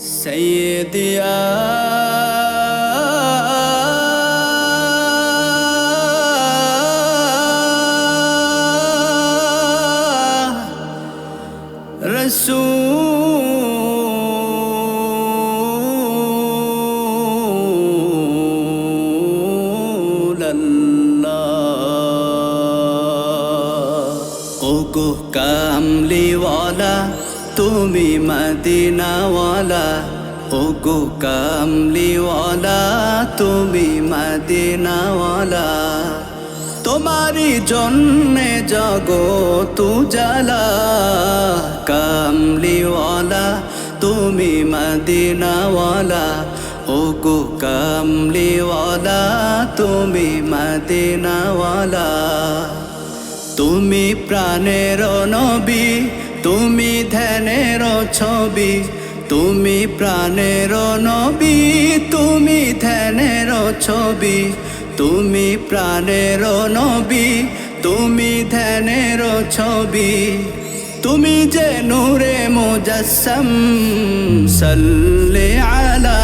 Sayyidiya Rasul Allah Qukuh kamli wala তুমি মদিনাওয়ালা, ওগো কামলিওয়ালা, তুমি মদিনাওয়ালা। জন্যে জগো তু জালা কামলিওয়ালা, তুমি মদিনাওয়ালা, ওগো কামলিওয়ালা, তুমি মদিনাওয়ালা। তুমি প্রাণের নবী তুমি ধ্যানের ছবি, তুমি প্রাণের নবী, তুমি ধ্যানের ছবি, তুমি প্রাণের নবী, তুমি ধ্যানের ছবি। তুমি যে নূরে মুজাসম, সাল্লে আলা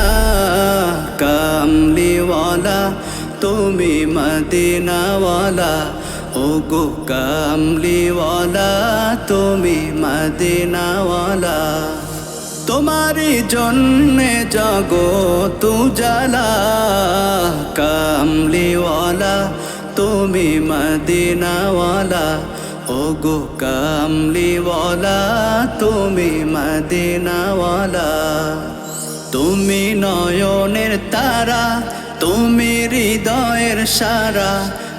কামলিওয়ালা, তুমি মদিনাওয়ালা ওগো কামলিওয়ালা, তুমি মদিনাওয়ালা। তোমারই জন্যে জগো তু জালা কামলিওয়ালা, তুমি মদিনাওয়ালা। ওগো কামলিওয়ালা, তুমি মদিনাওয়ালা। তুমি নয়নের তারা, তুমি হৃদয়ের সারা।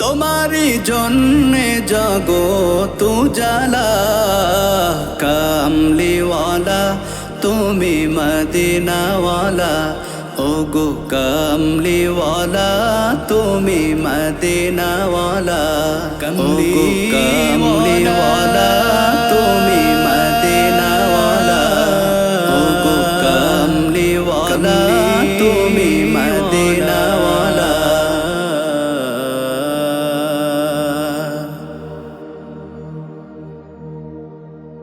তোমারই জন্যে জগো তু জালা কামলিওয়ালা তুমি মদিনাওয়ালা। ওগো কামলিওয়ালা তুমি মদিনাওয়ালা। কামলিওয়ালা তুমি